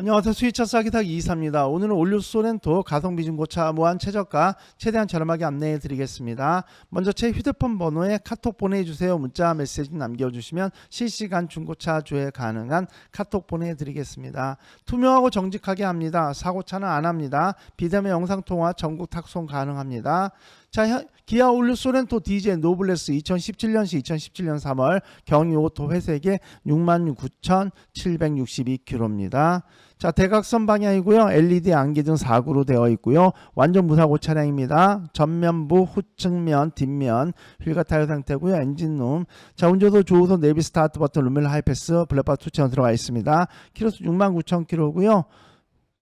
안녕하세요. 수위차 싸기탁 이사입니다. 오늘은 올류 소렌토 가성비 중고차 무한 최저가 최대한 저렴하게 안내해 드리겠습니다. 먼저 제 휴대폰 번호에 카톡 보내주세요. 문자 메시지 남겨주시면 실시간 중고차 조회 가능한 카톡 보내드리겠습니다. 투명하고 정직하게 합니다. 사고차는 안 합니다. 비대면 영상통화 전국 탁송 가능합니다. 자, 현- 기아 올류 소렌토 디젤 노블레스 2017년시 2017년 3월 경유 오토 회색에 69,762km입니다. 자, 대각선 방향이고요. LED 안개등 4구로 되어 있고요. 완전 무사고 차량입니다. 전면부, 후측면, 뒷면 휠과 타이어 상태고요. 엔진룸. 자, 운전도 조우소 내비 스타트 버튼 루멜 하이패스 블랙바 투체는 들어가 있습니다. 키로수 69,000km고요.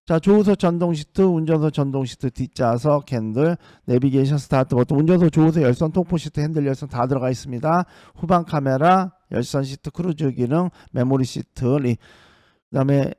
자, 조우소 전동 시트, 운전석 전동 시트, 뒷좌석, 핸들, 내비게이션 스타트 버튼, 운전석 조우소 열선 통풍 시트, 핸들 열선 다 들어가 있습니다. 후방 카메라, 열선 시트, 크루즈 기능, 메모리 시트, 리, 그다음에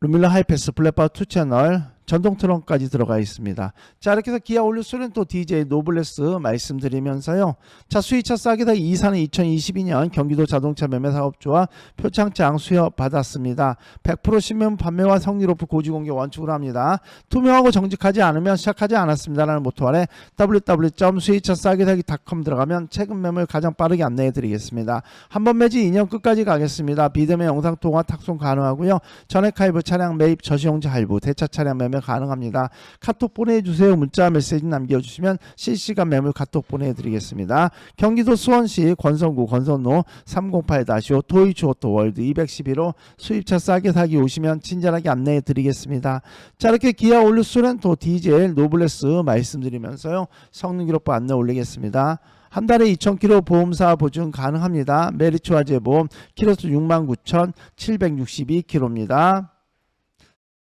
루밀러 하이패스, 블랙바 투 채널, 전동 트렁까지 들어가 있습니다. 자 이렇게 해서 기아 올류 소렌토 DJ 노블레스 말씀드리면서요. 자 수위차 싸기다 이사는 2022년 경기도 자동차 매매 사업조합 표창장 수여 받았습니다. 100% 신면 판매와 성리 오프 고지 공개 원칙으로 합니다. 투명하고 정직하지 않으면 시작하지 않았습니다라는 모토 아래 www.수위차싸기다기닷컴 들어가면 최근 매물 가장 빠르게 안내해 드리겠습니다. 한 번 매지 2년 끝까지 가겠습니다. 비대면 영상 통화 탁송 가능하고요. 전액 할부 차량 매입 저시용지 할부 대차 차량 매매 가능합니다. 카톡 보내주세요. 문자 메시지 남겨주시면 실시간 매물 카톡 보내드리겠습니다. 경기도 수원시 권선구 권선로 308-5 토이치 오토 월드 211호 수입차 싸게 사기 오시면 친절하게 안내해 드리겠습니다. 자 이렇게 기아 올류 소렌토 디젤 노블레스 말씀드리면서요. 성능 기록부 안내 올리겠습니다. 한 달에 2,000km 보험사 보증 가능합니다. 메리츠 화재 보험 키로수 69,762km입니다.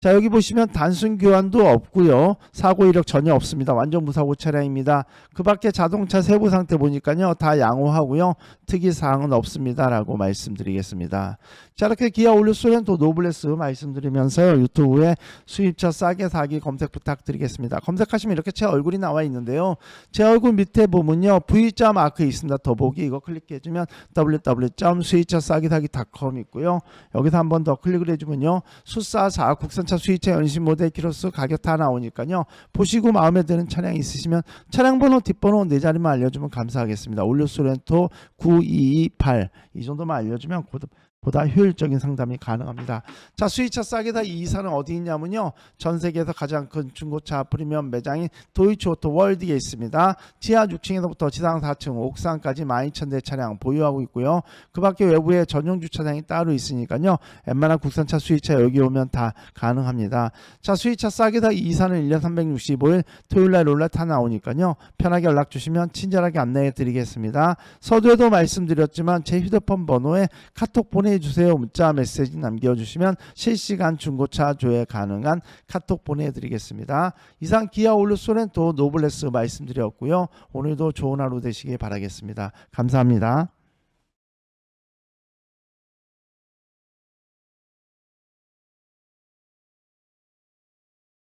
자 여기 보시면 단순 교환도 없고요. 사고 이력 전혀 없습니다. 완전 무사고 차량입니다. 그 밖에 자동차 세부 상태 보니까요 다 양호하고요. 특이 사항은 없습니다 라고 말씀드리겠습니다. 자 이렇게 기아 올류 소렌토 노블레스 말씀드리면서요 유튜브에 수입차 싸게 사기 검색 부탁드리겠습니다. 검색하시면 이렇게 제 얼굴이 나와 있는데요. 제 얼굴 밑에 보면요 V자 마크 있습니다. 더보기. 이거 클릭해주면 www.수입차싸기사기.com 있고요. 여기서 한 번 더 클릭을 해주면요 수사사 국산차 수입차 연신 모델 키로수 가격 다 나오니까요. 보시고 마음에 드는 차량 있으시면 차량 번호 뒷번호 네 자리만 알려주면 감사하겠습니다. 올류 소렌토 9228 이 정도만 알려주면 곧 보다 효율적인 상담이 가능합니다. 자, 수위차 싸게다 이 이사는 어디 있냐면요. 전 세계에서 가장 큰 중고차 프리미엄 매장인 도이치 오토 월드에 있습니다. 지하 6층에서부터 지상 4층, 옥상까지 12,000대 차량 보유하고 있고요. 그 밖에 외부에 전용 주차장이 따로 있으니까요. 웬만한 국산차 수위차 여기 오면 다 가능합니다. 자, 수위차 싸게다 이 이사는 1년 365일 토요일 날 롤라 타 나오니까요. 편하게 연락 주시면 친절하게 안내해 드리겠습니다. 서두에도 말씀드렸지만 제 휴대폰 번호에 카톡 보내 주세요. 문자 메시지 남겨주시면 실시간 중고차 조회 가능한 카톡 보내드리겠습니다. 이상 기아 올루 소렌토 노블레스 말씀드렸고요. 오늘도 좋은 하루 되시길 바라겠습니다. 감사합니다.